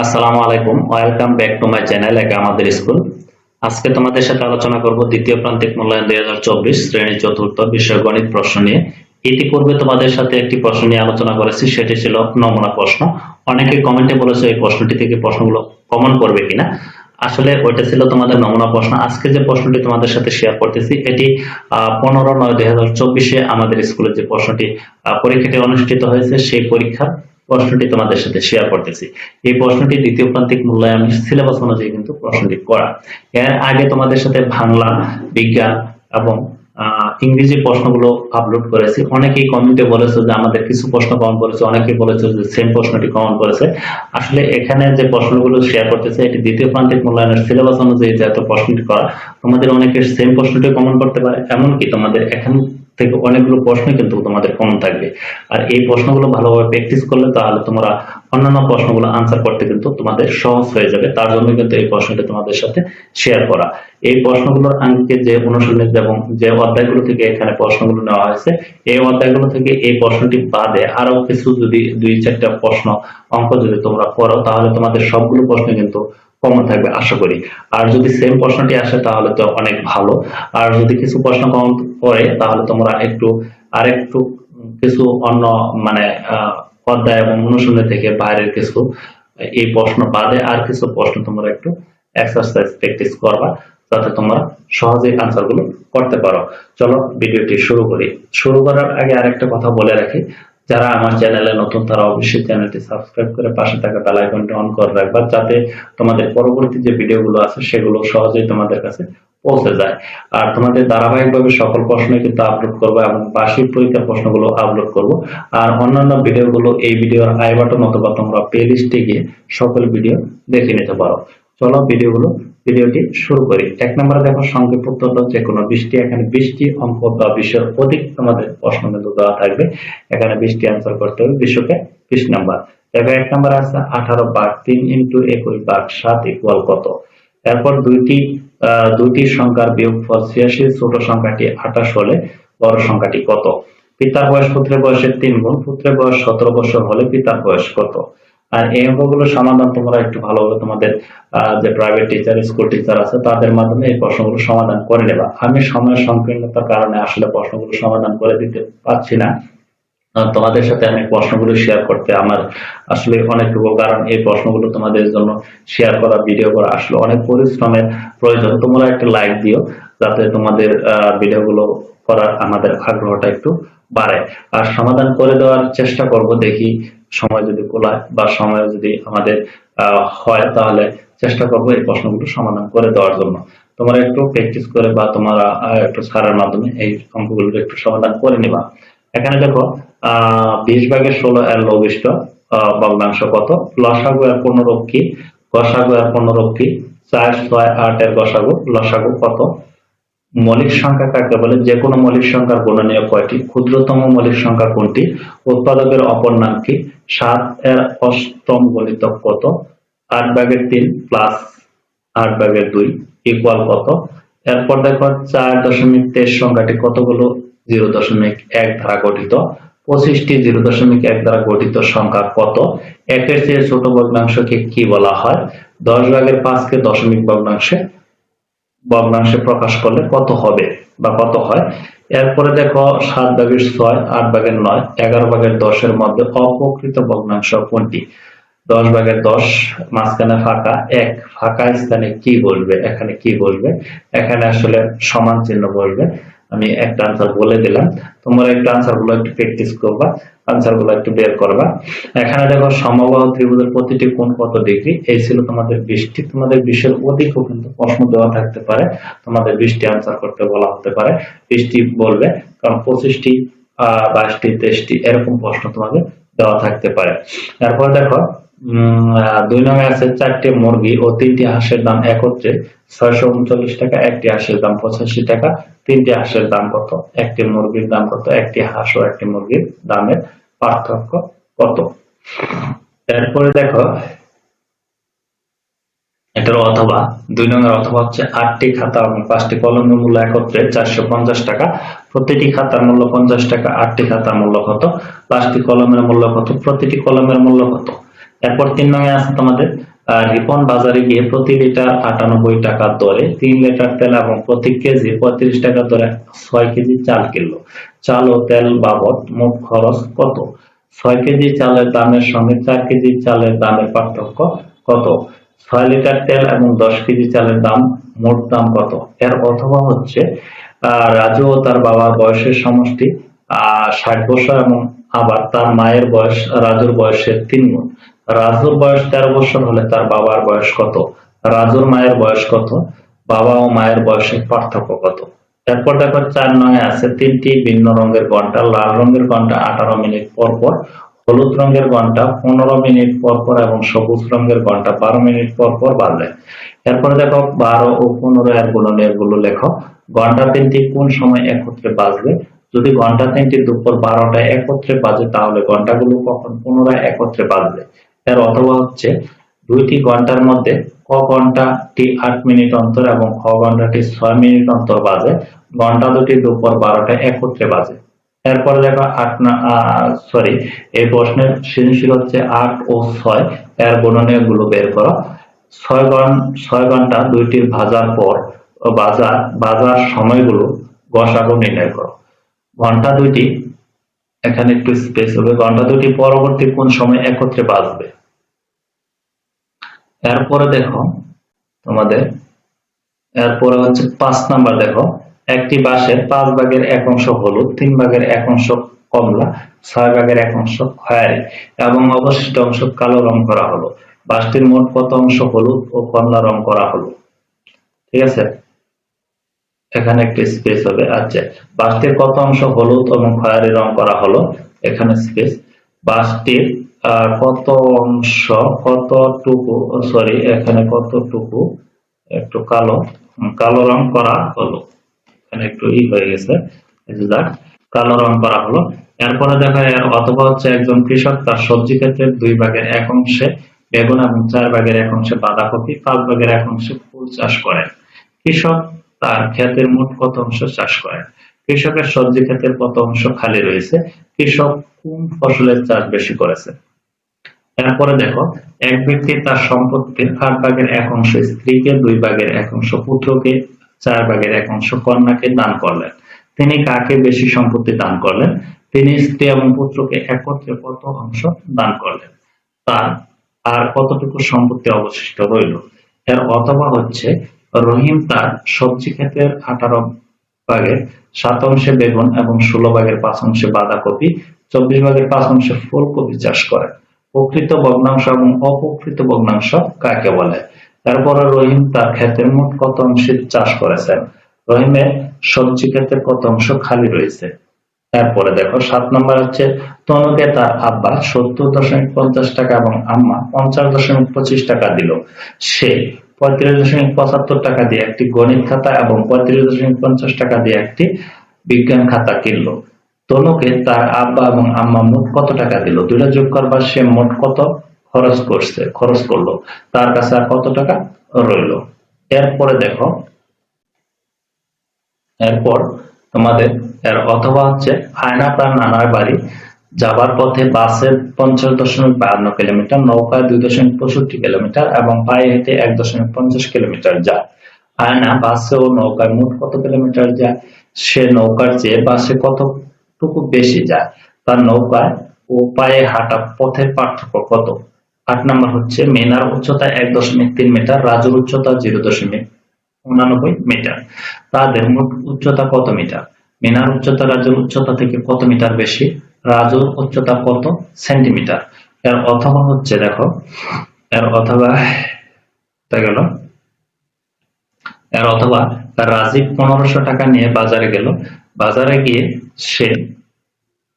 আসসালামু আলাইকুম। Welcome back to my channel একা আমাদের স্কুল। আজকে তোমাদের সাথে আলোচনা করব দ্বিতীয় প্রান্তিক মূল্যায়ন দুই হাজার চব্বিশ শ্রেণি চতুর্থ বিষয় গণিত প্রশ্ন নিয়ে। ইতিপূর্বে তোমাদের সাথে একটি প্রশ্ন নিয়ে আলোচনা করেছি, সেটি ছিল নমুনা প্রশ্ন। অনেকে কমেন্টে বলেছে এই প্রশ্নটি থেকে প্রশ্নগুলো কমন করবে কিনা। আসলে ওইটা ছিল তোমাদের নমুনা প্রশ্ন। আজকে যে প্রশ্নটি তোমাদের সাথে শেয়ার করতেছি, এটি পনেরো নয় দুই হাজার চব্বিশে আমাদের স্কুলে যে প্রশ্নটি পরীক্ষাটি অনুষ্ঠিত হয়েছে, সেই পরীক্ষার প্রশ্নটি তোমাদের সাথে শেয়ার করতেছি। এই প্রশ্নটি দ্বিতীয় প্রান্তিক মূল্যায়ন সিলেবাস অনুযায়ী কিন্তু প্রশ্নটি করা এর আগে তোমাদের সাথে বাংলা, বিজ্ঞান এবং ইংরেজি প্রশ্নগুলো আপলোড করেছি। অনেকেই কমেন্টে বলেছে যে আমাদের কিছু প্রশ্ন কমন করেছে, অনেকেই বলেছে যে সেম প্রশ্নটি কমন করেছে। আসলে এখানে যে প্রশ্নগুলো শেয়ার করতেছে, এটি দ্বিতীয় প্রান্তিক মূল্যায়নের সিলেবাস অনুযায়ী যে এত প্রশ্নটি করা, তোমাদের অনেকের সেম প্রশ্নটি কমন করতে পারে, এমনকি তোমাদের এখান থেকে অনেকগুলো প্রশ্ন কিন্তু তোমাদের কমন থাকবে। আর এই প্রশ্নগুলো ভালোভাবে প্র্যাকটিস করলে তাহলে তোমরা অন্যান্য প্রশ্নগুলো আনসার করতে কিন্তু তোমাদের সহজ হয়ে যাবে। তার জন্য কিন্তু এই প্রশ্নটি তোমাদের সাথে শেয়ার করা। এই প্রশ্নগুলোর আঙ্কে যে অনুশীলনী এবং যে অধ্যায়গুলো থেকে এখানে প্রশ্নগুলো নেওয়া হয়েছে, এই অধ্যায়গুলো থেকে এই প্রশ্নটি বাদে আরও কিছু যদি দুই চারটা প্রশ্ন অঙ্ক যদি তোমরা করো, তাহলে তোমাদের সবগুলো প্রশ্ন কিন্তু কমন থাকবে, আশা করি। আর যদি সেম প্রশ্নটি আসে, তাহলে তো অনেক ভালো। আর যদি কিছু প্রশ্ন কমন পড়ে, তাহলে তোমরা একটু, আরেকটু কিছু অন্য মানে অধ্যায় এবং অনুশীলনী থেকে বাইরের কিছু, এই প্রশ্ন বাদে আর কিছু প্রশ্ন তোমরা একটু এক্সারসাইজ প্র্যাকটিস করবা, যাতে তোমরা সহজেই আনসারগুলো করতে পারো। চলো ভিডিওটি শুরু করি। শুরু করার আগে আরেকটা কথা বলে রাখি। যারা আমার চ্যানেলে নতুন, তারা অবশ্যই চ্যানেলটি সাবস্ক্রাইব করে পাশে থাকা বেল আইকনটি অন করে রাখবা, যাতে তোমাদের পরবর্তী যে ভিডিওগুলো আছে, সেগুলো সহজেই তোমাদের কাছে পৌঁছে যায়। আর তোমাদের ধারাবাহিকভাবে সকল প্রশ্ন কিন্তু আপলোড করব এবং বার্ষিক পরীক্ষার প্রশ্নগুলো আপলোড করব। আর অন্যান্য ভিডিওগুলো এই ভিডিওর আই বাটন অথবা তোমরা প্লে লিস্টে গিয়ে সকল ভিডিও দেখে নিতে পারো। চলো ভিডিওগুলো ভিডিওটি শুরু করি। এক নম্বরে দেখো, সংক্ষিপ্ত উত্তর যে কোনো বৃষ্টি, এখানে বৃষ্টি অঙ্ক বা বিষয়ের অধিক তোমাদের প্রশ্ন কিন্তু দেওয়া থাকবে। এখানে বৃষ্টি অ্যান্সার করতে হবে বিশ্বকে বিশ নাম্বার। দেখো, এক নাম্বার আছে আঠারো বাঘ তিন ইন্টু একুশ বাঘ সাত ইকুয়াল কত? এরপর দুইটি দুইটি সংখ্যার বিয়োগফল ছিয়াশি, ছোট সংখ্যাটি আঠাশ হলে বড় সংখ্যাটি কত? পিতার বয়স পুত্রের বয়সের তিন গুণ, পুত্রের বয়স সতেরো বছর হলে পিতার বয়স কত? আর এই অঙ্কগুলো সমাধান তোমরা একটু ভালোভাবে তোমাদের যে প্রাইভেট টিচার স্কুল টিচার আছে, তাদের মাধ্যমে এই প্রশ্নগুলো সমাধান করে নেবা। আমি সময়ের সংকীর্ণতার কারণে আসলে প্রশ্নগুলো সমাধান করে দিতে পারছি না। তোমাদের সাথে আমি প্রশ্নগুলো শেয়ার করতে আমার আসলে অনেকটুকু কারণ এই প্রশ্নগুলো তোমাদের জন্য শেয়ার করা ভিডিও করা আসলে অনেক পরিশ্রমের প্রয়োজন। তোমরা একটা লাইক দিও, যাতে তোমাদের ভিডিওগুলো করার আমাদের আগ্রহটা একটু বাড়ে। আর সমাধান করে দেওয়ার চেষ্টা করব দেখি সময় যদি কোলায় বা সময় যদি আমাদের হয় তাহলে চেষ্টা করব এই প্রশ্নগুলো সমাধান করে দেওয়ার জন্য। তোমরা একটু প্র্যাকটিস করে বা তোমরা একটু ছাড়ার মাধ্যমে এই অঙ্কগুলো একটু সমাধান করে নিবা। এখানে দেখো, আহ, বিশ ভাগের ষোলো এর লঘিষ্ঠ ভগ্নাংশ কত? লসাগু এর পনেরো কি গসাগু এর পনেরো কি চার, ছয়, আট এর গসাগু, লসাগু কত? মৌলিক সংখ্যা কাকে বলে? যে কোনো মৌলিক সংখ্যার গুণনীয় কয়টি? ক্ষুদ্রতম মৌলিক সংখ্যা কোনটি? উৎপাদকের অপর নাম কি? সাত এর অষ্টম গণিতক কত? আট ভাগের তিন প্লাস আট ভাগের দুই ইকুয়াল কত? এরপর দেখো, চার দশমিক তেইশ সংখ্যাটি কতগুলো? জিরো দশমিক এক দ্বারা গঠিত। পঁচিশটি জিরো দশমিক এক দ্বারা গঠিত সংখ্যা কত? একের চেয়ে ছোট ভগ্নাংশকে কি বলা হয়? দশ ভাগের পাঁচকে দশমিক ভগ্নাংশে ভগ্নাংশে প্রকাশ করলে কত হবে বা কত হয়? এরপরে দেখো সাত ভাগের ছয়, আট ভাগের নয়, এগারো ভাগের দশের মধ্যে অপকৃত ভগ্নাংশ কোনটি? দশ ভাগের দশ, মাঝখানে ফাঁকা, এক ফাঁকা স্থানে কি বসবে? এখানে কি বসবে? এখানে আসলে সমান চিহ্ন বসবে। আমি একটা আনসার বলে দিলাম। তোমরা একটু আনসারগুলো একটু প্র্যাকটিস করবা আনসারগুলো একটু বের করবা। এখানে দেখো সমবাহু ত্রিভুজের প্রতিটি কোণ কত ডিগ্রি? এই ছিল তোমাদের বৃষ্টি। তোমাদের বিশ্বের অধিকও কিন্তু প্রশ্ন দেওয়া থাকতে পারে। তোমাদের বৃষ্টি আনসার করতে বলা হতে পারে। বৃষ্টি বলবে, কারণ পঁচিশটি, আহ, বাইশটি, তেইশটি, এরকম প্রশ্ন তোমাদের দেওয়া থাকতে পারে। তারপর দেখো দুই নম্বরে আছে চারটি মুরগি ও তিনটি হাঁসের দাম একত্রে ছয়শো উনচল্লিশ টাকা, একটি হাঁসের দাম পঁচাশি টাকা, তিনটি হাঁসের দাম কত? একটি মুরগির দাম কত? একটি হাঁস ও একটি মুরগির দামের পার্থক্য কত? এরপরে দেখো, এটার অথবা, দুই নম্বর অথবা হচ্ছে আটটি খাতা এবং পাঁচটি কলমের মূল্য একত্রে চারশো পঞ্চাশ টাকা, প্রতিটি খাতার মূল্য পঞ্চাশ টাকা, আটটি খাতার মূল্য কত? পাঁচটি কলমের মূল্য কত? প্রতিটি কলমের মূল্য কত? এরপর তিন নং আছে তোমাদের রিপন বাজারে গিয়ে প্রতি লিটার আটানব্বই টাকার দরে, তিন লিটার তেল এবং প্রতি কেজি পঁয়ত্রিশ টাকার দরে ছয় কেজি চাল কিনলো। চাল ও তেল বাবদ মোট খরচ কত? ছয় কেজি চালের দামের সঙ্গে চার কেজি চালের দামের পার্থক্য কত? ছয় লিটার তেল এবং দশ কেজি চালের দাম মোট দাম কত? এর অথবা হচ্ছে রাজু ও তার বাবার বয়সের সমষ্টি ষাট বছর এবং তার মায়ের বয়স, রাজুর বয়সের তিন গুণ। রাজুর বয়স তেরো বছর হলে তার বাবার বয়স কত? রাজুর মায়ের বয়স কত? বাবা ও মায়ের বয়সের পার্থক্য কত? এরপর দেখো চার নয় আছে, তিনটি ভিন্ন রঙের ঘণ্টা, লাল রঙের ঘণ্টা আঠারো মিনিট পর পর, হলুদ রঙের ঘণ্টা পনেরো মিনিট পর পর এবং সবুজ রঙের ঘণ্টা বারো মিনিট পর পর বাজে এরপরে দেখো বারো ও পনেরো এর গুণনেরগুলো লেখো। ঘণ্টা তিনটি কোন সময় একত্রে বাজবে? যদি ঘণ্টা তিনটি দুপুর বারোটায় একত্রে বাজে, তাহলে ঘন্টাগুলো কখন? পুনরায় একত্রে বাজবে। এর অথবা হচ্ছে দুইটি ঘণ্টার মধ্যে ক ঘন্টাটি আট মিনিট অন্তর এবং খ ঘন্টাটি ছয় মিনিট অন্তর বাজে। ঘণ্টা দুটি দুপুর বারোটায় একত্রে বাজে। এরপরে দেখো আট না সরি, এই প্রশ্নের সৃজনশীল হচ্ছে আট ও ছয়। এর গুণনীয়গুলো বের করো। ছয় ঘণ্টা ছয় ঘণ্টা দুইটির ভাজার পর, বাজার বাজার সময়গুলো গসাগু নির্ণয় করো। ঘণ্টা দুইটি, এখানে একটু স্পেস হবে। ঘণ্টা দুটি পরবর্তী কোন সময় একত্রে বাজবে? এরপরে দেখো তোমাদের, এরপরে হচ্ছে পাঁচ নাম্বার দেখো। একটি বাঁশের পাঁচ ভাগের এক অংশ হলুদ, তিন ভাগের এক অংশ কমলা, ছয় ভাগের এক অংশ খয়েরি এবং অবশিষ্ট অংশ কালো রং করা হলো। বাঁশটির মোট কত অংশ হলুদ ও কমলা রং করা হলো? ঠিক আছে? এখানে একটি স্পেস হবে আচ্ছা বাসটির কত অংশ হলুদ এবং খয়েরি রং করা হলো, এখানে স্পেস বাসটির কত অংশ, কতটুকু সরি এখানে কতটুকু, একটু কালো কালো রং করা হলো। এখানে একটু ই হয়ে গেছে কালো রং করা হলো। এরপরে দেখা যায়, অথবা হচ্ছে একজন কৃষক তার সবজি ক্ষেত্রের দুই ভাগের এক অংশে বেগুন এবং চার ভাগের এক অংশে বাঁধাকপি, পাঁচ ভাগের এক অংশে ফুল চাষ করেন। কৃষক তার ক্ষেতের মোট কত অংশ চাষ করেন কৃষকের সবজি ক্ষেতের কত অংশ খালি রয়েছে? কৃষক কোন ফসলের চাষ বেশি করেছে? এরপরে দেখো, এক ব্যক্তি তার সম্পত্তির আট ভাগের এক অংশ স্ত্রীকে, দুই ভাগের এক অংশ পুত্রকে, চার ভাগের এক অংশ কন্যাকে দান করলেন। তিনি কাকে বেশি সম্পত্তি দান করলেন? তিনি স্ত্রী এবং পুত্রকে একত্রে কত অংশ দান করলেন? তার আর কতটুকু সম্পত্তি অবশিষ্ট রইল? এর অথবা হচ্ছে রহিম তার সবজি ক্ষেতের আঠারো ভাগের সাত অংশে বেগুন এবং ষোলো ভাগের পাঁচ অংশে বাঁধাকপি, চব্বিশ ভাগের পাঁচ অংশে ফুলকপি চাষ করে। প্রকৃত ভগ্নাংশ এবং অপ্রকৃত ভগ্নাংশ কাকে বলে? তারপরে রহিম তার ক্ষেতের মোট কত অংশে চাষ করেছেন? রহিমের সবজি ক্ষেতের কত অংশ খালি রয়েছে? তারপরে দেখো, সাত নম্বর হচ্ছে, তনুকে তার আব্বা সত্তর দশমিক পঞ্চাশ টাকা এবং আম্মা পঞ্চাশ দশমিক পঁচিশ টাকা দিল। সে পঁয়ত্রিশ দশমিক পঁচাত্তর টাকা দিয়ে একটি গণিত খাতা এবং পঁয়ত্রিশ দশমিক পঞ্চাশ টাকা দিয়ে একটি বিজ্ঞান খাতা কিনলো। তনুকে তার আব্বা এবং আম্মা মোট কত টাকা দিল? দুটা যোগ করবার সে মোট কত খরচ করছে, খরচ করল। তার কাছে আর কত টাকা রইল? এরপরে দেখো, এরপর তোমাদের, এর অথবা হচ্ছে আয়না প্রাণ নানার বাড়ি। যাবার পথে বাসে পঞ্চাশ দশমিক বাহান্ন কিলোমিটার, নৌকায় দুই দশমিক পঁয়ষট্টি কিলোমিটার এবং পায়ে হেঁটে এক দশমিক পঞ্চাশ কিলোমিটার যায়। আয়না বাসে ও নৌকায় মোট কত কিলোমিটার যায়? সে নৌকার চেয়ে বাসে কতটুকু বেশি যায়? তার নৌকায় ও পায়ে হাঁটা পথের পার্থক্য কত? আট নম্বর হচ্ছে, মেনার উচ্চতা এক দশমিক তিন মিটার, রাজুর উচ্চতা জিরো দশমিক উনানব্বই মিটার। তাদের মোট উচ্চতা কত মিটার? মিনার উচ্চতা, রাজুর উচ্চতা থেকে কত মিটার বেশি? রাজুর উচ্চতা কত? সেন্টিমিটার। এর অথবা হচ্ছে, দেখো, এর অথবা গেল। এর অথবা, রাজীব পনেরোশো টাকা নিয়ে বাজারে গেল। বাজারে গিয়ে সে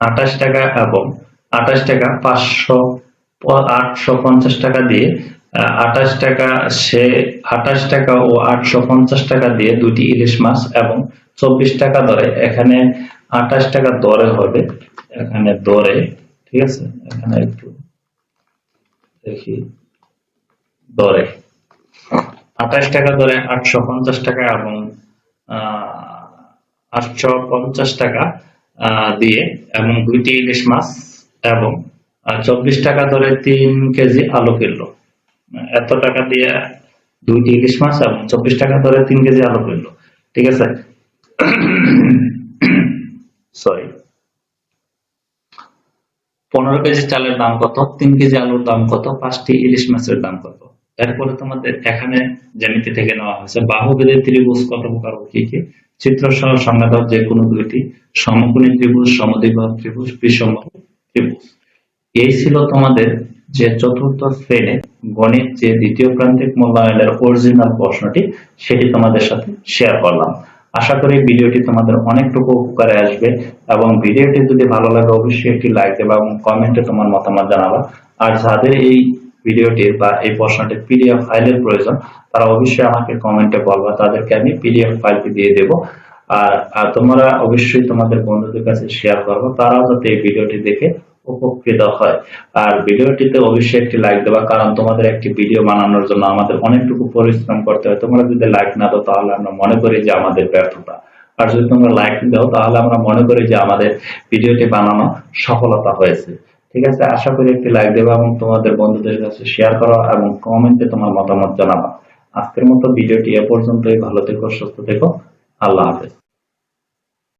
আঠাশ টাকা এবং আঠাশ টাকা পাঁচশো, আটশো পঞ্চাশ টাকা দিয়ে আঠাশ টাকা সে আঠাশ টাকা ও আটশো পঞ্চাশ টাকা দিয়ে দুটি ইলিশ মাছ এবং চব্বিশ টাকা দরে, এখানে আঠাশ টাকা দরে হবে। এখানে দরে, ঠিক আছে? এখানে একটু দেখি। দরে। আঠাশ টাকা দরে, আটশো পঞ্চাশ টাকা এবং আটশো পঞ্চাশ টাকা দিয়ে এবং দুইটি ইলিশ মাছ এবং চব্বিশ টাকা ধরে তিন কেজি আলু কিনলো এত টাকা দিয়ে দুইটি ইলিশ মাছ এবং চব্বিশ টাকা ধরে তিন কেজি আলু কিনলো ঠিক আছে? সরি পনেরো কেজি চালের দাম কত? তিন কেজি আলুর দাম কত? পাঁচটি ইলিশ মাছের দাম কত? এরপরে তোমাদের এখানে জ্যামিতি থেকে নেওয়া হয়েছে। বাহুবেদের ত্রিভুজ কত প্রকার কি কি? চিত্র সহ সংজ্ঞা দাও যে কোনো দুইটি। সমকোণী ত্রিভুজ সমদ্বিবাহু ত্রিভুজ বিষম ত্রিভুজ। এই ছিল তোমাদের যে চতুর্থ শ্রেণি গণিত যে দ্বিতীয় প্রান্তিক মূল্যায়নের অরিজিনাল প্রশ্নটি, সেটি তোমাদের সাথে শেয়ার করলাম। আশা করি ভিডিওটি তোমাদের অনেকটুকু উপকারে আসবে এবং ভিডিওটি যদি ভালো লাগে, অবশ্যই একটি লাইক দেবা এবং কমেন্টে তোমার মতামত জানাবা। আর যাদের এই ভিডিওটির বা এই প্রশ্নটির পিডিএফ ফাইলের প্রয়োজন, তারা অবশ্যই আমাকে কমেন্টে বলবা, তাদেরকে আমি পিডিএফ ফাইলটি দিয়ে দেব। আর তোমরা অবশ্যই তোমাদের বন্ধুদের কাছে শেয়ার করব, তারাও যাতে এই ভিডিওটি দেখে উপকৃত হয়। আর ভিডিওটিতে অবশ্যই একটি লাইক দেবা কারণ তোমাদের একটি ভিডিও বানানোর জন্য আমাদের অনেকটুকু পরিশ্রম করতে হয়। তোমরা যদি লাইক না দাও, তাহলে আমরা মনে করি যে আমাদের ব্যর্থতা। আর যদি তোমরা লাইক দাও, তাহলে আমরা মনে করি যে আমাদের ভিডিওটি বানানো সফলতা হয়েছে। ঠিক আছে? আশা করি একটি লাইক দেবা এবং তোমাদের বন্ধুদের কাছে শেয়ার করো এবং কমেন্টে তোমার মতামত জানাবা। আজকের মতো ভিডিওটি এ পর্যন্তই। ভালো থেকো, সুস্থ থেকো। আল্লাহ হাফেজ।